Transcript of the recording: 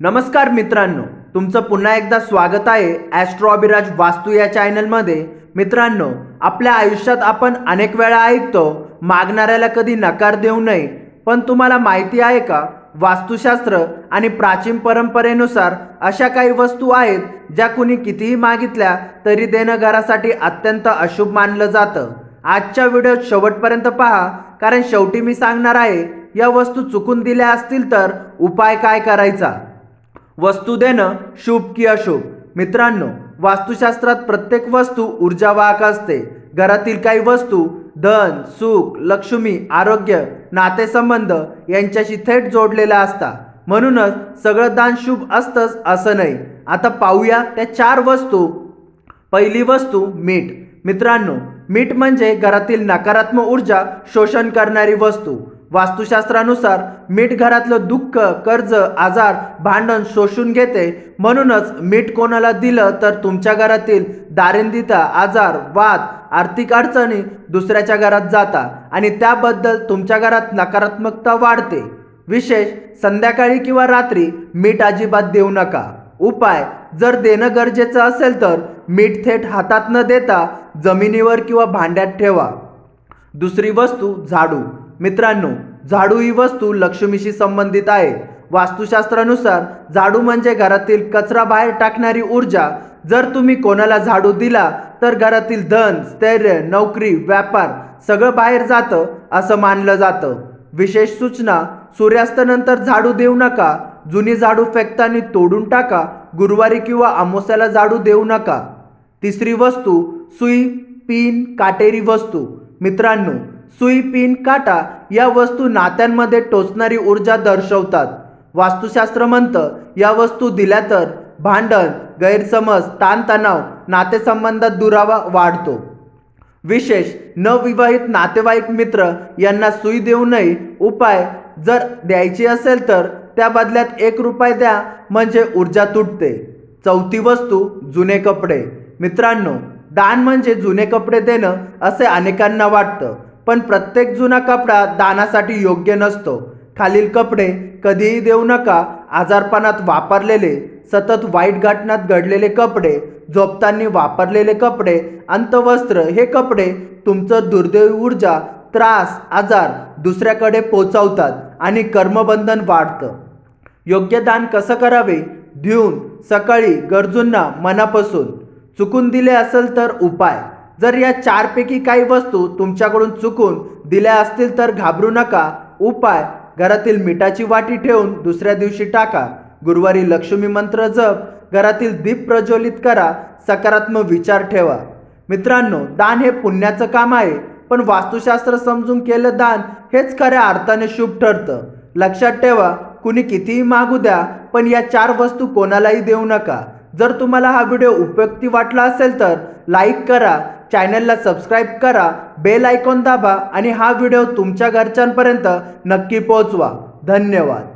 नमस्कार मित्रांनो तुमचं पुन्हा एकदा स्वागत आहे ॲस्ट्रॉबिराज वास्तू या चॅनलमध्ये मित्रांनो आपल्या आयुष्यात आपण अनेक वेळा ऐकतो मागणाऱ्याला कधी नकार देऊ नये पण तुम्हाला माहिती आहे का? वास्तुशास्त्र आणि प्राचीन परंपरेनुसार अशा काही वस्तू आहेत ज्या कुणी कितीही मागितल्या तरी देणं घरासाठी अत्यंत अशुभ मानलं जातं. आजच्या व्हिडिओत शेवटपर्यंत पहा कारण शेवटी मी सांगणार आहे या वस्तू चुकून दिल्या असतील तर उपाय काय करायचा? वस्तू देणं शुभ की अशुभ. मित्रांनो वास्तुशास्त्रात प्रत्येक वस्तू ऊर्जावाहक असते. घरातील काही वस्तू धन सुख लक्ष्मी आरोग्य नातेसंबंध यांच्याशी थेट जोडलेल्या असतात. म्हणूनच सगळं दान शुभ असतंच असं नाही. आता पाहूया त्या चार वस्तू. पहिली वस्तू मीठ. मित्रांनो मीठ म्हणजे घरातील नकारात्मक ऊर्जा शोषण करणारी वस्तू. वास्तुशास्त्रानुसार मीठ घरातलं दुःख कर्ज आजार भांडण शोषून घेते. म्हणूनच मीठ कोणाला दिलं तर तुमच्या घरातील दारिंदिता आजार वाद आर्थिक अडचणी दुसऱ्याच्या घरात जाता आणि त्याबद्दल तुमच्या घरात नकारात्मकता वाढते. विशेष संध्याकाळी किंवा रात्री मीठ अजिबात देऊ नका. उपाय जर देणं गरजेचं असेल तर मीठ थेट हातात न देता जमिनीवर किंवा भांड्यात ठेवा. दुसरी वस्तू झाडू. मित्रांनो झाडू ही वस्तू लक्ष्मीशी संबंधित आहे. वास्तुशास्त्रानुसार झाडू म्हणजे घरातील कचरा बाहेर टाकणारी ऊर्जा. जर तुम्ही कोणाला झाडू दिला तर घरातील धन स्थैर्य नोकरी व्यापार सगळं बाहेर जातं असं मानलं जातं. विशेष सूचना सूर्यास्तानंतर झाडू देऊ नका जुनी झाडू फेकताना तोडून टाका गुरुवारी किंवा अमावस्याला झाडू देऊ नका. तिसरी वस्तू सुई पिन काटेरी वस्तू. मित्रांनो सुई पिन काटा या वस्तू नात्यांमध्ये टोचणारी ऊर्जा दर्शवतात. वास्तुशास्त्र म्हणतं या वस्तू दिल्या तर भांडण गैरसमज ताणतणाव नातेसंबंधात दुरावा वाढतो. विशेष नवविवाहित नातेवाईक मित्र यांना सुई देऊ नये उपाय जर द्यायची असेल तर त्या बदल्यात एक रुपये द्या म्हणजे ऊर्जा तुटते. चौथी वस्तू जुने कपडे. मित्रांनो दान म्हणजे जुने कपडे देणं असे अनेकांना वाटतं. पण प्रत्येक जुना कपडा दानासाठी योग्य नसतो. खालील कपडे कधीही देऊ नका. आजारपणात वापरलेले सतत वाईट घटनात घडलेले कपडे झोपताना वापरलेले कपडे अंतवस्त्र हे कपडे तुमचं दुर्दैवी ऊर्जा त्रास आजार दुसऱ्याकडे पोचवतात आणि कर्मबंधन वाढतं. योग्य दान कसं करावे? देऊन सकाळी गरजूंना मनापासून. चुकून दिले असेल तर उपाय. जर या चारपैकी काही वस्तू तुमच्याकडून चुकून दिल्या असतील तर घाबरू नका. उपाय घरातील मिठाची वाटी ठेवून दुसऱ्या दिवशी टाका. गुरुवारी लक्ष्मी मंत्र जप घरातील दीप प्रज्वलित करा सकारात्मक विचार ठेवा. मित्रांनो दान हे पुण्याचं काम आहे पण वास्तुशास्त्र समजून केलं दान हेच खऱ्या अर्थाने शुभ ठरतं. लक्षात ठेवा कुणी कितीही मागू द्या पण या चार वस्तू कोणालाही देऊ नका. जर तुम्हाला हा व्हिडिओ उपयुक्ती वाटला असेल तर लाईक करा चॅनलला सबस्क्राईब करा बेल आयकॉन दाबा आणि हा व्हिडिओ तुमच्या घरच्यांपर्यंत नक्की पोहोचवा. धन्यवाद.